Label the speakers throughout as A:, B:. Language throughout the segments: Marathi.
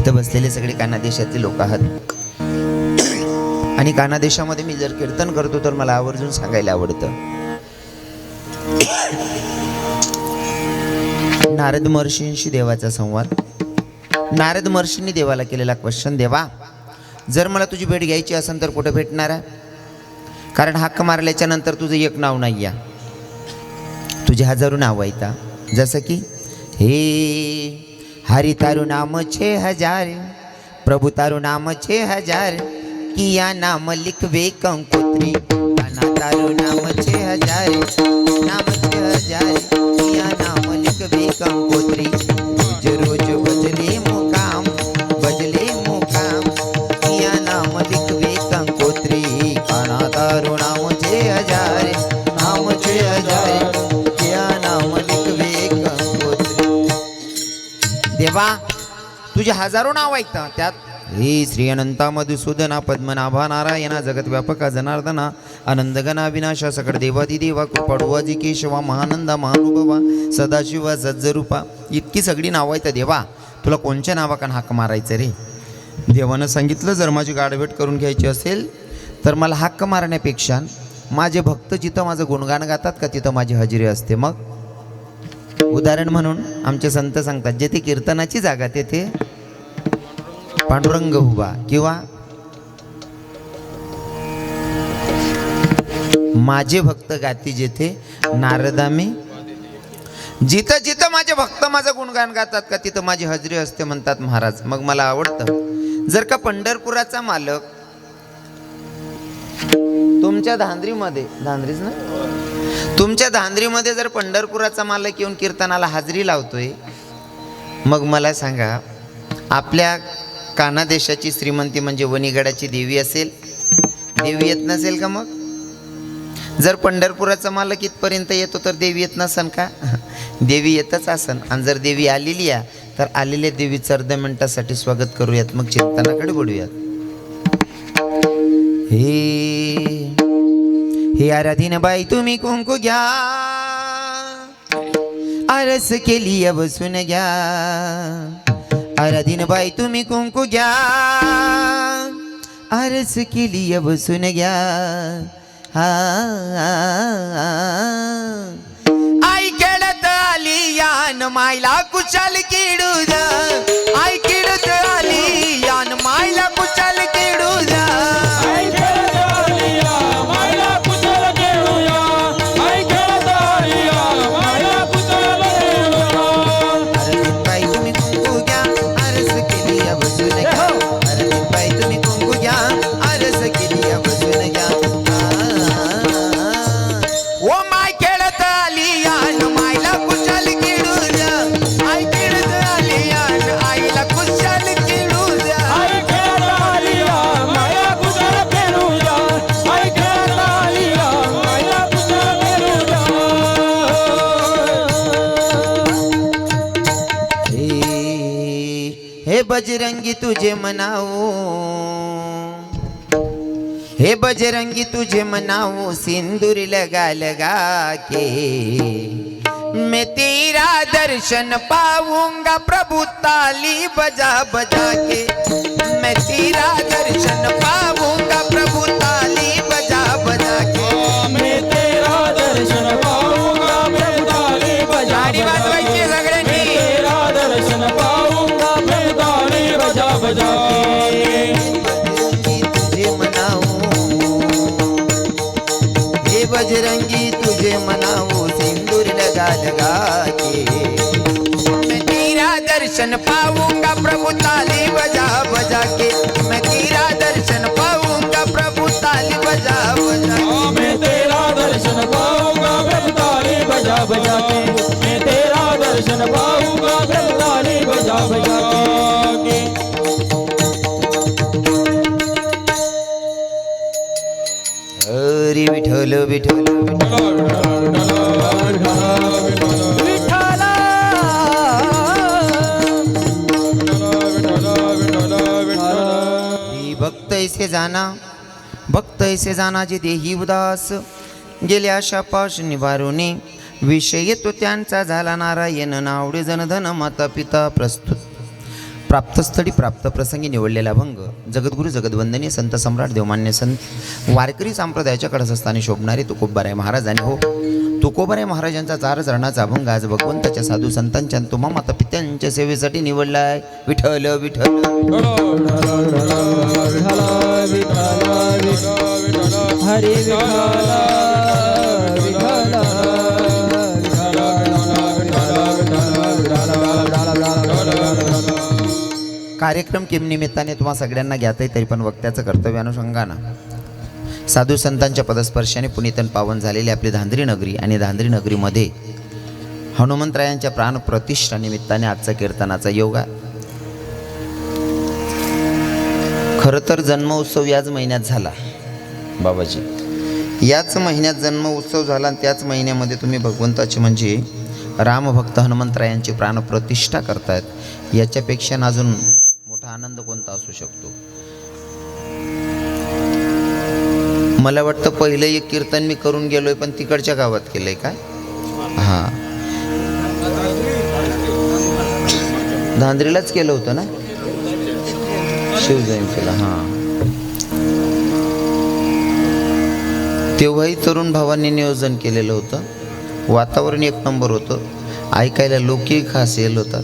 A: इथं बसलेले सगळे कानादेशातले लोक आहात. आणि कानादेशामध्ये मी जर कीर्तन करतो तर मला आवर्जून सांगायला आवडतं. नारद महर्षींशी देवाचा संवाद. नारद महर्षींनी देवाला केलेला क्वेश्चन देवा जर मला तुझी भेट घ्यायची असेल तर कुठं भेटणार आहे? कारण हक्क मारल्याच्या नंतर तुझं एक नाव नाही या तुझे हजारो नाव ऐका जसं की हे हरि तारू नाम छे हजार प्रभु तारू नाम छे हजार किया नाम लिखवे कंकोत्री काना तारू नाम छे हजार नाम छे हजार किया नाम लिखवे कंकोत्री तुझे हजारो नाव ऐकता त्यात हे श्री अनंता मधुसूदना पद्मनाभा नारायणा जगत व्यापका जनार्दना आनंदगना विनाशा सकळ देवादी देवा कृपाडुवाजी केशवा महानंदा महानुभवा सदाशिवा सज्जरूपा इतकी सगळी नावं आहेत देवा. तुला कोणच्या नावाकान हाक मारायचं रे? देवानं सांगितलं जर माझी गाडभेट करून घ्यायची असेल तर मला हाक मारण्यापेक्षा माझे भक्त जिथं माझं गुणगान गातात का तिथं माझी हजेरी असते मग? उदाहरण म्हणून आमचे संत सांगतात जेथे कीर्तनाची जागा तेथे पांडुरंग हुबा किंवा माझे भक्त गाती जेथे नारदामी जिथं जिथं माझे भक्त माझं गुणगान गातात का तिथं माझी हजरी असते म्हणतात महाराज. मग मला आवडतं. जर का पंढरपुराचा मालक तुमच्या धांद्रीमध्ये धांद्रीच ना? तुमच्या धांद्रीमध्ये जर पंढरपुराचा मालक येऊन कीर्तनाला हजरी लावतोय मग मला सांगा आपल्या काना देशाची श्रीमंती म्हणजे वणीगडाची देवी असेल? देवी येत नसेल का मग? जर पंढरपुराचा मालक इथपर्यंत येतो तर देवी येत नसन का? देवी येतच असन. आणि जर देवी आलेली आहे तर आलेल्या देवीचं अर्ध्या मिनिटासाठी स्वागत करूयात. मग चिंतनाकडे बोलूयात. हे हे आराधीन बाई तुम्ही कुंकू घ्या. आरस केली बसून घ्या. आराधीन बाई तुम्ही कुंकू घ्या. आरस केली बसून घ्या. हा आई खेळत आली यान मायला कुशाल किडू द्या आई बजरंगी तुझे मनाओ हे बजरंगी तुझे मनाओ सिंदूर लगा लगा के। मैं तेरा दर्शन पाऊँगा, प्रभु ताली बजा बजा के। मैं तेरा दर्शन पाऊँगा। लगा के। मैं तेरा दर्शन पाऊँगा प्रभु ताली बजा बजा के। मैं तेरा दर्शन पाऊँगा प्रभु ताली बजा बजा के।
B: मैं तेरा दर्शन पाऊँगा प्रभु ताली बजा बजा के। मैं तेरा दर्शन पाऊँगा प्रभु ताली बजा बजा के।
A: हरी विठ्ठल विठ्ठल
B: विठ्ठला।
A: ऐसे जाना भक्त ऐसे जाना जे देही उदास. गेल्या आशा पाश निवारुने विषय तो त्यांचा झाला नारायण नावडे जनधन माता पिता प्रस्तुत. प्राप्तस्थळी प्राप्त प्रसंगी निवडलेला भंग जगद्गुरू जगदवंदनीय संत सम्राट देवमान्य संत वारकरी संप्रदायाच्या कडसस्थानी शोभणारे तुकोबाराय महाराज आणि हो तुकोबाराय महाराजांचा चार चरणाचा अभंग आज भगवंताच्या साधू संतांच्या तुम्हा माता पित्यांच्या सेवेसाठी निवडलाय. विठ्ठल विठ्ठल.
B: हरी
A: कार्यक्रम किम निमित्ताने तुम्हा सगळ्यांना आहे तरी पण वक्त्याचं कर्तव्य अनुषंगानं. साधू संतांच्या पदस्पर्शाने पुनीतन पावन झालेली आपली धांद्री नगरी आणि धांद्री नगरीमध्ये हनुमंतरायांच्या प्राणप्रतिष्ठा निमित्ताने आजचा कीर्तनाचा योग आहे. खरं तर जन्म उत्सव याच महिन्यात झाला. बाबाजी याच महिन्यात जन्म उत्सव झाला आणि त्याच महिन्यामध्ये तुम्ही भगवंताचे म्हणजे रामभक्त हनुमंतरायांची प्राणप्रतिष्ठा करतायत. याच्यापेक्षा अजून मोठा आनंद कोणता असू शकतो? मला वाटतं पहिलं एक कीर्तन मी करून गेलोय पण तिकडच्या गावात केलंय काय हां. धांद्रीलाच केलं होतं ना? शिवजयंतीला हां. तेव्हाही तरुण भावांनी नियोजन केलेलं होतं. वातावरण एक नंबर होतं. ऐकायला लोकही खास येल होतात.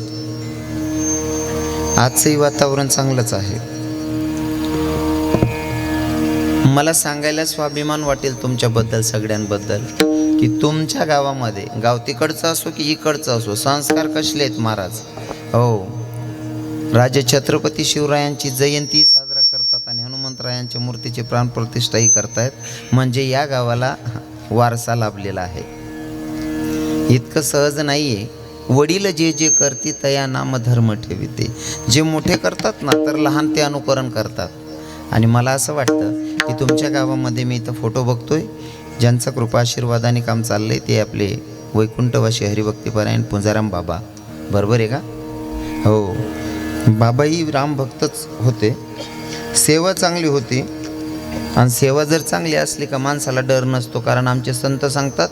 A: आजचंही वातावरण चांगलंच आहे. मला सांगायला स्वाभिमान वाटेल तुमच्याबद्दल सगळ्यांबद्दल की तुमच्या गावामध्ये गाव तिकडचं असो की इकडचं असो संस्कार कसले आहेत महाराज? हो. राजे छत्रपती शिवरायांची जयंती साजरा करतात आणि हनुमंतरायांच्या मूर्तीची प्राणप्रतिष्ठाही करतायत. म्हणजे या गावाला वारसा लाभलेला आहे. इतकं सहज नाही आहे वडील जे जे करते तया नाम धर्म ठेविते. जे मोठे करतात ना तर लहान ते अनुकरण करतात. आणि मला असं वाटतं की तुमच्या गावामध्ये मी इथं फोटो बघतोय. ज्यांचा कृपा आशीर्वादाने काम चाललंय ते आपले वैकुंठवासी हरिभक्तीपरायण पुंजाराम बाबा. बरोबर आहे का? हो. बाबाही रामभक्तच होते. सेवा चांगली होती. आणि सेवा जर चांगली असली का माणसाला डर नसतो कारण आमचे संत सांगतात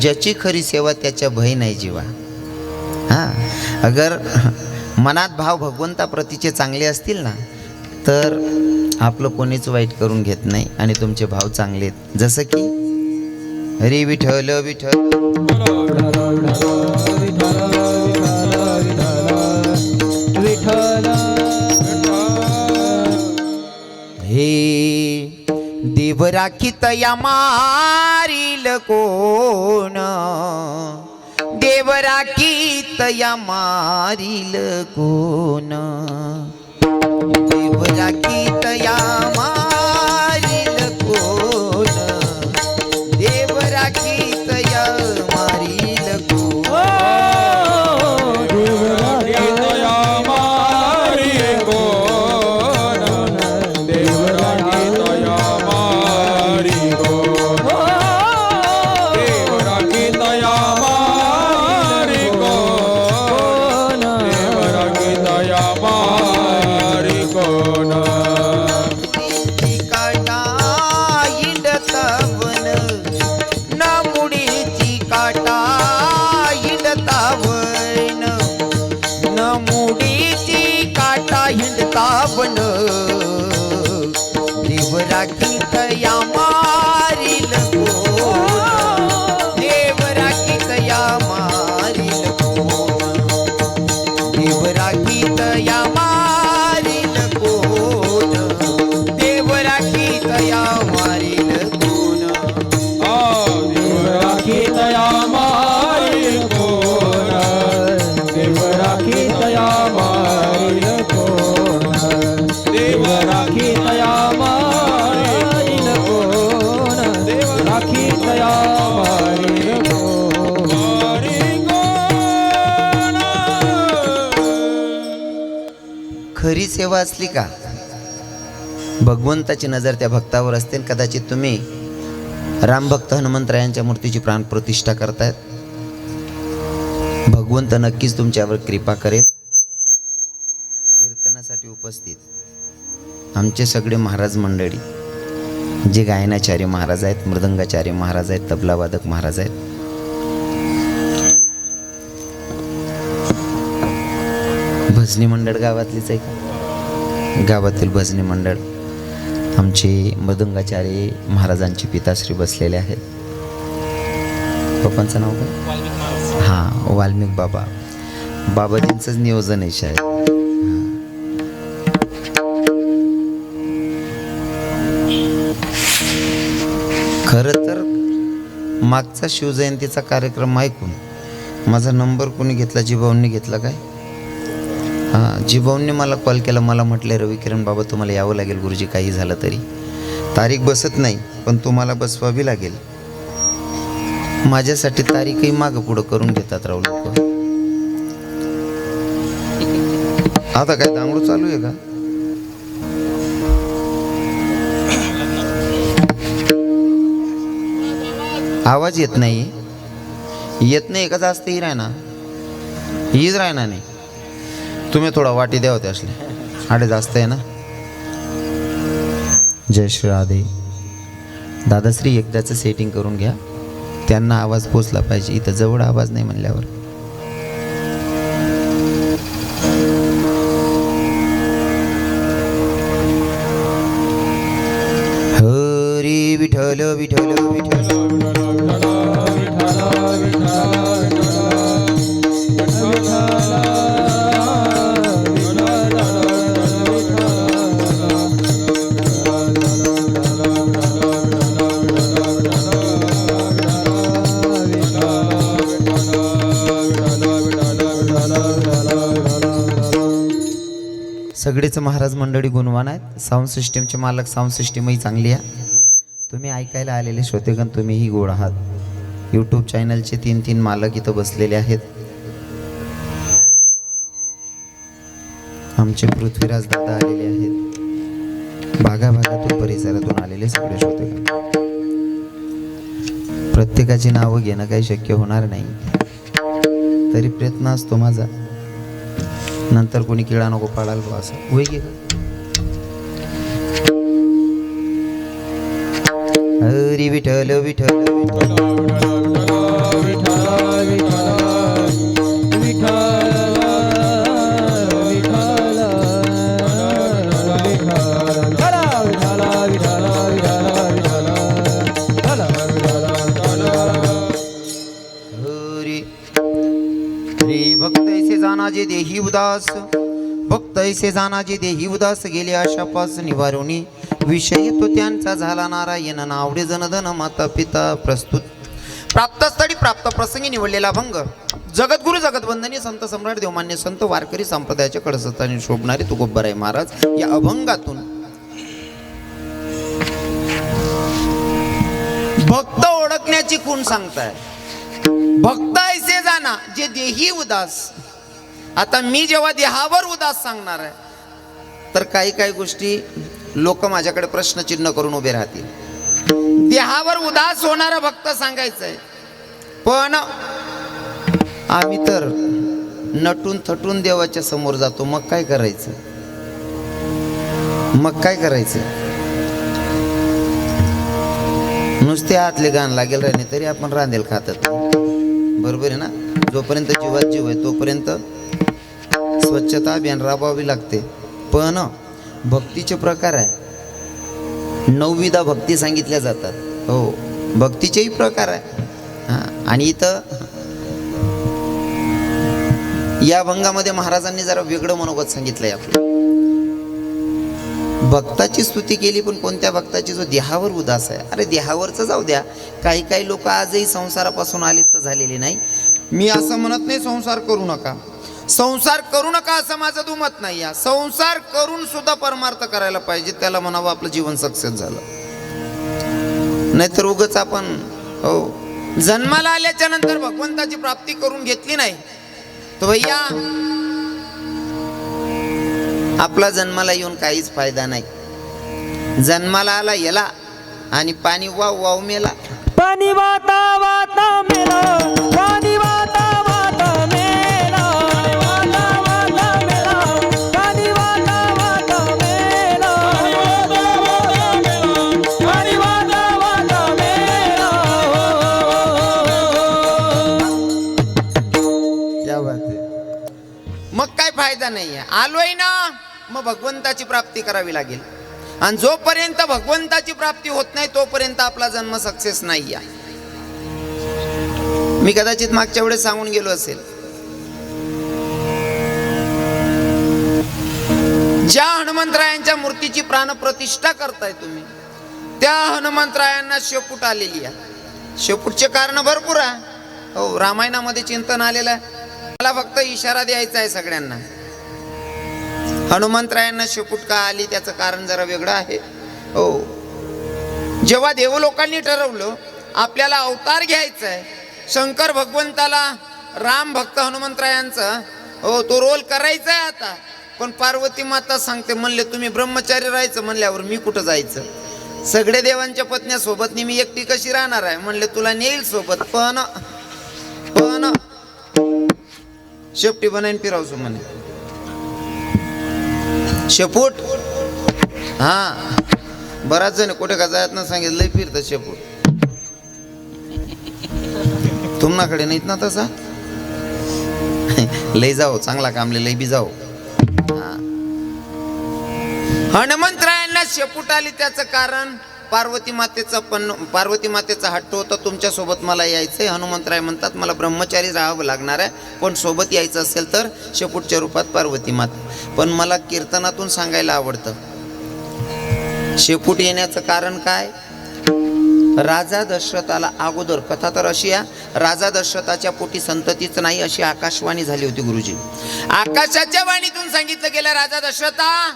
A: ज्याची खरी सेवा त्याच्या भय नाही जीवा. हां. अगर मनात भाव भगवंताप्रतीचे चांगले असतील ना तर आपलं कोणीच वाईट करून घेत नाही आणि तुमचे भाव चांगले आहेत. जसं की हरी विठल विठल
B: विठ्ठल.
A: हे देव राखीत या मारील कोण? देव राखीत या मारील कोण? या खरी सेवा असली का? भगवंताची नजर त्या भक्तावर असते कदाचित तुम्ही रामभक्त हनुमंतरायांच्या मूर्तीची प्राण प्रतिष्ठा करतायत. भगवंत नक्कीच तुमच्यावर कृपा करेल. कीर्तनासाठी उपस्थित आमचे सगळे महाराज मंडळी जे गायनाचार्य महाराज आहेत मृदंगाचार्य महाराज आहेत तबलावादक महाराज आहेत. भजनी मंडळ गावातलीच आहे का? गावातील भजनी मंडळ आमचे मृदुंगाचार्य महाराजांचे पिताश्री बसलेले आहेत. पप्पांचं नाव काय? हां वाल्मिक बाबा. बाबाजींचंच नियोजन आहे शाळेत. खरं तर मागचा शिवजयंतीचा कार्यक्रम ऐकून माझा नंबर कोणी घेतला जिभाऊंनी घेतला काय? हां जिभाऊंनी मला कॉल केला. मला म्हटलं रवी किरण बाबा तुम्हाला यावं लागेल. गुरुजी काही झालं तरी. तारीख बसत नाही पण तुम्हाला बसवावी लागेल. माझ्यासाठी तारीखही मागं पुढं करून घेतात राव लोक. आता काय दांगडू चालू आहे का? आवाज येत नाही येत नाही का जास्त? ही राहणार. हीच राहणार नाही. तुम्ही थोडा वाटी द्या होते असले आडे जास्त आहे ना? जय श्री राधे. दादाश्री एकदाचं सेटिंग करून घ्या. त्यांना आवाज पोचला पाहिजे. इथं जवळ आवाज नाही म्हणल्यावर. सगळेच महाराज मंडळी गुणवान आहेत. साऊंड सिस्टीमचे मालक साऊंड सिस्टीमही चांगली आहे. तुम्ही ऐकायला आलेले श्रोतेगण तुम्हीही गोड आहात. यूट्यूब चॅनलचे तीन तीन मालक इथं बसलेले आहेत. आमचे पृथ्वीराज दादा आलेले आहेत. भागा भागातून परिसरातून आलेले सगळे श्रोतेगण. प्रत्येकाची नावं घेणं काही शक्य होणार नाही. तरी प्रयत्न असतो माझा. नंतर कोणी किडा नको पाडाल बा असं. होय गे? हरी विठल विठल विठल जानाजे देही उदास. भक्त ऐसे जानाजे देही उदास. गेले आशापास निवारुनी. विषय तो त्यांचा झाला नारायण. नावडे जनधन माता पिता प्रस्तुत. प्राप्तस्थळी प्राप्त प्रसंगी निवडलेला भंग. जगद्गुरु जगतवंदनी संत सम्राट देवमान्य संत वारकरी संप्रदायाच्या कडसत्ताने शोभणारे तुकोबराय महाराज या अभंगातून. भक्त ओळखण्याची खूण सांगताय? भक्त ऐसे जाना जे देही उदास. आता मी जेव्हा देहावर उदास सांगणार आहे तर काही काही गोष्टी लोक माझ्याकडे प्रश्नचिन्ह करून उभे राहतील. देहावर उदास होणारा भक्त सांगायचंय पण आम्ही तर नटून थटून देवाच्या समोर जातो मग काय करायचं? मग काय करायचं? नुसते आतले गाण लागेल राहणे तरी आपण रांदेल खातात बरोबर आहे ना? जोपर्यंत जीवात जीव आहे तोपर्यंत स्वच्छता अभियान राबवावी लागते. पण भक्तीचे प्रकार आहे. नवविधा भक्ती सांगितल्या जातात. हो भक्तीचेही प्रकार आहे. हां आणि इथं या भंगामध्ये महाराजांनी जरा वेगळं मनोगत सांगितलंय आपलं. भक्ताची स्तुती केली पण कोणत्या भक्ताची? जो देहावर उदास आहे. अरे देहावरचं जाऊ द्या. काही काही लोक आजही संसारापासून आलिप्त झालेले नाही. मी असं म्हणत नाही संसार करू नका. संसार करू नका असं माझं दुमत नाही या संसार करून सुद्धा परमार्थ करायला पाहिजे त्याला म्हणावं आपलं जीवन सक्सेस झालं. नाहीतर उगच आपण हो जन्माला आल्याच्यानंतर भगवंताची प्राप्ती करून घेतली नाही तर भैया आपला जन्माला येऊन काहीच फायदा नाही. जन्माला आला याला आणि पाणी वाव वाव मेला.
B: पाणी वाता वाता मेला पाणी वाता वाता
A: नाही आहे आलोय ना मग भगवंताची प्राप्ती करावी लागेल. आणि जोपर्यंत भगवंताची प्राप्ती होत नाही तोपर्यंत आपला जन्म सक्सेस नाही आहे. मी कदाचित मागच्या वेळेस सांगून गेलो असेल. ज्या हनुमंतरायांच्या मूर्तीची प्राणप्रतिष्ठा करताय तुम्ही त्या हनुमंतरायांना शेपूट आलेली आहे. शेपूटचे कारण भरपूर आहे. हो रामायणामध्ये चिंतन आलेलं आहे. मला फक्त इशारा द्यायचा आहे सगळ्यांना. हनुमंतरायांना शेपूट का आली? त्याचं कारण जरा वेगळं आहे. हो. जेव्हा देवलोकांनी ठरवलं आपल्याला अवतार घ्यायचा आहे शंकर भगवंताला राम भक्त हनुमंतरायांचा हो तो रोल करायचा आहे आता. पण पार्वती माता सांगते म्हणले तुम्ही ब्रह्मचारी राहायचं म्हणल्यावर मी कुठं जायचं? सगळे देवांच्या पत्न्या सोबत मी एकटी कशी राहणार आहे? म्हणले तुला नेईल सोबत पण पण. शेपटी बनाईन फिरावसो म्हणे. शेपूट? हा. बराच जण कुठे का जायत ना सांगितलं लय फिरतं शेपूट. तुम्हाकडे नाहीत ना तसा? लय जाओ चांगला कामले लय बी जाओ हनुमंतरायांना शेपूट आली त्याचं कारण? पार्वती मातेचा पण पार्वती मातेचा हट्ट होता. तुमच्यासोबत मला मला यायचंय. हनुमंतराय म्हणतात मला ब्रह्मचारी राहावं लागणार आहे. पण सोबत यायचं असेल तर शेपूटच्या रूपात पार्वती माता. पण मला कीर्तनातून सांगायला आवडतं. शेपूट येण्याचं कारण काय? राजा दशरथाला अगोदर कथा तर अशी आहे राजा दशरथाच्या पोटी संततीच नाही अशी आकाशवाणी झाली होती गुरुजी. आकाशाच्या वाणीतून सांगितलं गेलं राजा दशरथा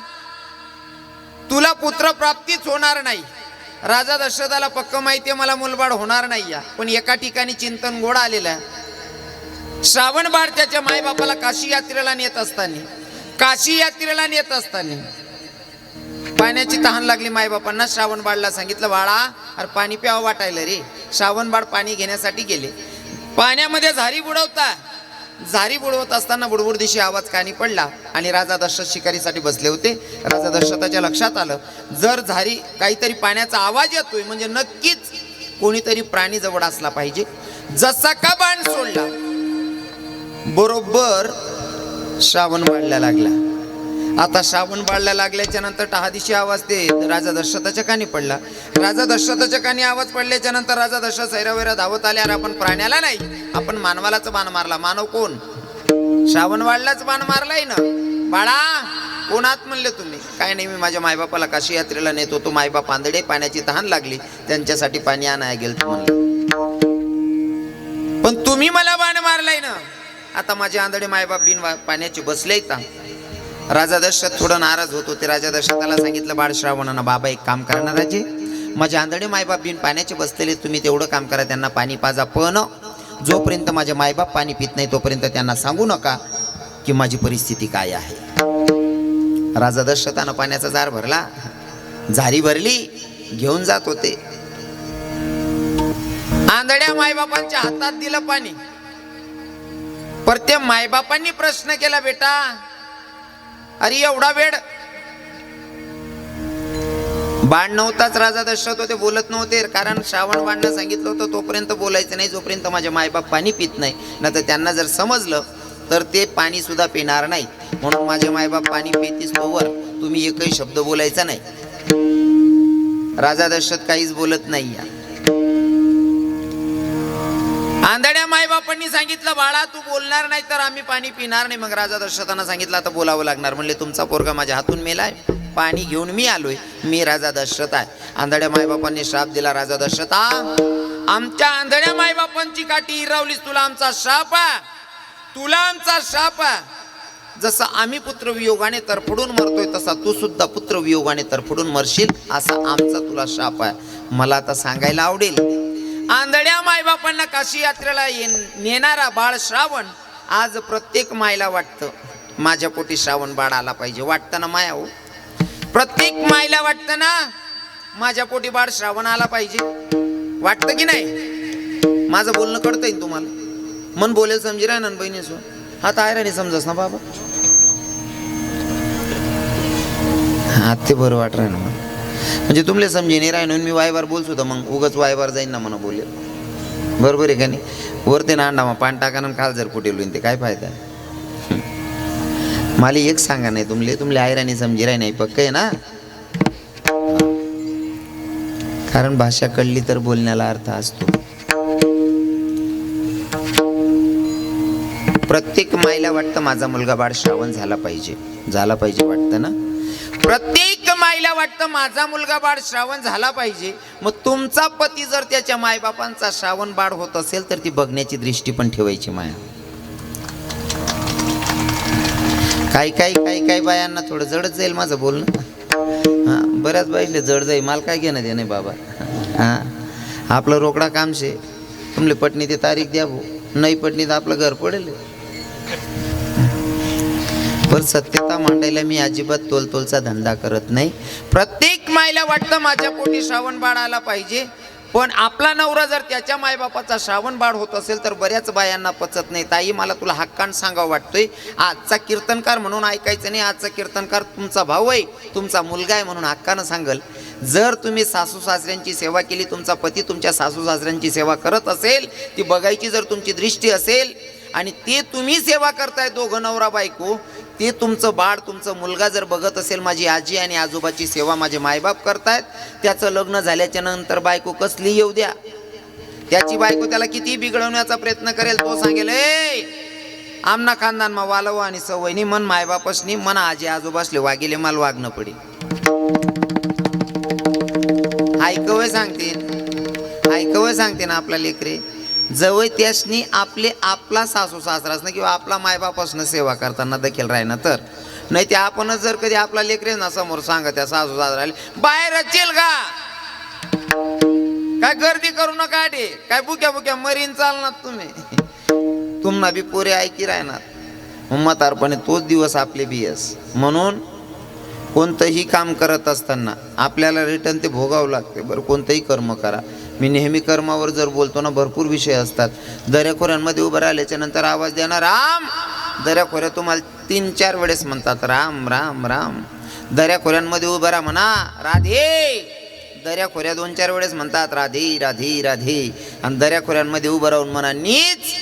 A: तुला पुत्र प्राप्तीच होणार नाही. राजा दशरथाला पक्क माहिती मला मुलबाड होणार नाही या पण एका ठिकाणी चिंतन गोड आलेलं आहे. श्रावण बाळ त्याच्या मायबापाला काशी यात्रेला नेत असताना काशी यात्रेला नेत असताना पाण्याची तहान लागली मायबापांना. श्रावण बाळला सांगितलं बाळा अरे पाणी प्यावं वाटायला रे. श्रावण बाळ पाणी घेण्यासाठी गेले. पाण्यामध्ये झारी बुडवता झारी बुडवत असताना बुडबुड दिशी आवाज कानी पडला आणि राजा दशरथ शिकारीसाठी बसले होते. राजा दशरथाच्या लक्षात आलं जर झारी काहीतरी पाण्याचा आवाज येतोय म्हणजे नक्कीच कोणीतरी प्राणी जवळ असला पाहिजे. जसा का बाण सोडला बरोबर श्रावण वाढल्या लागला. आता श्रावण बाळला लागल्याच्या नंतर टहादिशी आवाज ते राजा दशरथाच्या कानी पडला. राजा दशरथाच्या कानी आवाज पडल्याच्या नंतर राजा दशरथ सैरावैरा धावत आल्यावर आपण प्राण्याला नाही. आपण मानवालाच बाण मारला. मानव कोण? श्रावण बाळलाच बाण मारलाय ना. बाळा कोणात म्हणले तुम्ही? काय नाही मी माझ्या मायबापाला काशी यात्रेला नेत होतो. मायबाप आंधळे पाण्याची तहान लागली. त्यांच्यासाठी पाणी आणाय गेलं म्हणलं. पण तुम्ही मला बाण मारलाय ना. आता माझे आंधळे मायबाप बिन पाण्याचे बसले का राजा दशरथ थोडं नाराज होत होते. राजा दशरथाला सांगितलं बाळश्रावणानं बाबा एक काम करणार राजे. माझ्या आंधळे मायबाप बिन पाण्याचे बसलेले तुम्ही तेवढं काम करा त्यांना पाणी पाजा. पण जोपर्यंत माझे मायबाप पाणी पित नाही तोपर्यंत त्यांना सांगू नका की माझी परिस्थिती काय आहे. राजा दशरथानं पाण्याचा जार भरला. झारी भरली घेऊन जात होते. आंधळ्या मायबापांच्या हातात दिलं पाणी. पर ते मायबापांनी प्रश्न केला बेटा अरे एवढा वेळ बाण नव्हताच राजा दशरथ होते बोलत नव्हते. कारण श्रावण बाणनं सांगितलं होतं तोपर्यंत बोलायचं नाही जोपर्यंत माझे मायबाप पाणी पित नाही. ना तर त्यांना जर समजलं तर ते पाणी सुद्धा पिणार नाही. म्हणून माझे मायबाप पाणी पितीस तोवर तुम्ही एकही शब्द बोलायचा नाही. राजा दशरथ काहीच बोलत नाही या आंधळ्या मायबापांनी सांगितलं बाळा तू बोलणार नाही तर आम्ही पाणी पिणार नाही. मग राजा दशरथांना सांगितलं आता बोलावं लागणार. म्हणले तुमचा पोरगा माझ्या हातून मेलाय. पाणी घेऊन मी आलोय. मी राजा दशरथ आहे. आंधळ्या मायबापांनी श्राप दिला राजा दशरथा आमच्या आंधळ्या मायबापांची काठी हिरावलीस तुला आमचा श्राप तुला आमचा श्राप आहे. जसं आम्ही पुत्र वियोगाने तरफडून मरतोय तसा तू सुद्धा पुत्र वियोगाने तरफडून मरशील असा आमचा तुला शाप आहे. मला आता सांगायला आवडेल. आंधळ्या मायबापांना काशी यात्रेला ये- नेणारा बाळ श्रावण आज प्रत्येक मायला वाटतं. माझ्या पोटी श्रावण बाळ आला पाहिजे. वाटतं ना माया हो? प्रत्येक मायला वाटतं ना माझ्या पोटी बाळ श्रावण आला पाहिजे. वाटतं की नाही? माझं बोलणं कळतंय ना तुम्हाला? मन बोलेल समजी राय ना बहिणी सो आता आहे राणी समजस ना बाबा? हा ते बरं वाट ना. म्हणजे तुमले समजे नाही राहिनो मी वायवार बोलसो तर मग उगच वायवार जाईन ना म्हणा बोलेल. बरोबर आहे का नाही? वरते ना अंडा मग पाणी टाका ना खाल जर कुठे लिहून ते काय फायदा? मला एक सांगा नाही तुमले तुमले आयराणी समजिराय नाही पक्क आहे ना? कारण भाषा कळली तर बोलण्याला अर्थ असतो. प्रत्येक माईला वाटतं माझा मुलगा बाळ श्रावण झाला पाहिजे झाला पाहिजे वाटतं ना? प्रत्येक माईला वाटतं माझा मुलगा बाळ श्रावण झाला पाहिजे. मग तुमचा पती जर त्याच्या मायबापांचा श्रावण बाळ होत असेल तर ती बघण्याची दृष्टी पण ठेवायची माया. काही काही काही काही बायांना थोडं जडच जाईल माझं बोलणं. हां बऱ्याच बाईले जड जाईल. मला काय घेणं देणं बाबा? हां आपलं रोकडा काम शे. तुमले पटणी ते तारीख द्या भाऊ. नाही पटणी तर आपलं घर पडेल. पण सत्यता मांडायला मी अजिबात तोलतोलचा धंदा करत नाही. प्रत्येक मायला वाटतं माझ्या पोटी श्रावण बाळ आला पाहिजे. पण आपला नवरा जर त्याच्या मायबापाचा श्रावण बाळ होत असेल तर बऱ्याच बायांना पचत नाही. ताई मला तुला हक्कान सांगावं वाटतोय. आजचा कीर्तनकार म्हणून ऐकायचं नाही. आजचा कीर्तनकार तुमचा भाऊ आहे. तुमचा मुलगा आहे म्हणून हक्कानं सांगल. जर तुम्ही सासू सासऱ्यांची सेवा केली तुमचा पती तुमच्या सासू सासऱ्यांची सेवा करत असेल ती बघायची जर तुमची दृष्टी असेल आणि ते तुम्ही सेवा करताय दोघं नवरा बायको ते तुमचं बाळ तुमचं मुलगा जर बघत असेल माझी आजी आणि आजोबाची सेवा माझे मायबाप करतायत त्याचं लग्न झाल्याच्यानंतर बायको कसली येऊ द्या. त्याची बायको त्याला किती बिघडवण्याचा प्रयत्न करेल तो सांगेल ए आमना खानदान मग वालव आणि सवयनी मन मायबापसनी मन आजी आजोबासले वागिले माल वागणं पडी. ऐकवय सांगतील ऐकवय सांगते ना आपला लेकरे. जवळ त्यासनी आपले आपला सासू सासरासनं किंवा आपला मायबापासनं सेवा करताना देखील राहिना तर. नाही ते आपणच जर कधी आपला लेकरे ना समोर सांगा त्या सासू सासराले बाहेर येईल का? काय गर्दी करू नका आडे काय बुक्या बुक्या मरीन चालणार तुम्ही. तुम्हाला बी पोरे ऐकी राहणार. म्हातारपणे तोच दिवस आपले बियस म्हणून कोणतंही काम करत असताना आपल्याला रिटर्न ते भोगावं लागते. बरं कोणतंही कर्म करा. मी नेहमी कर्मावर जर बोलतो ना भरपूर विषय असतात. दऱ्याखोऱ्यांमध्ये उभं राहिल्याच्या नंतर आवाज देणार राम! दऱ्याखोऱ्या तुम्हाला तीन चार वेळेस म्हणतात राम राम राम! दऱ्याखोऱ्यांमध्ये उभं राहा म्हणा राधे! दऱ्याखोऱ्या दोन चार वेळेस म्हणतात राधे राधे राधे! आणि दऱ्याखोऱ्यांमध्ये उभं राहून म्हणा नीच!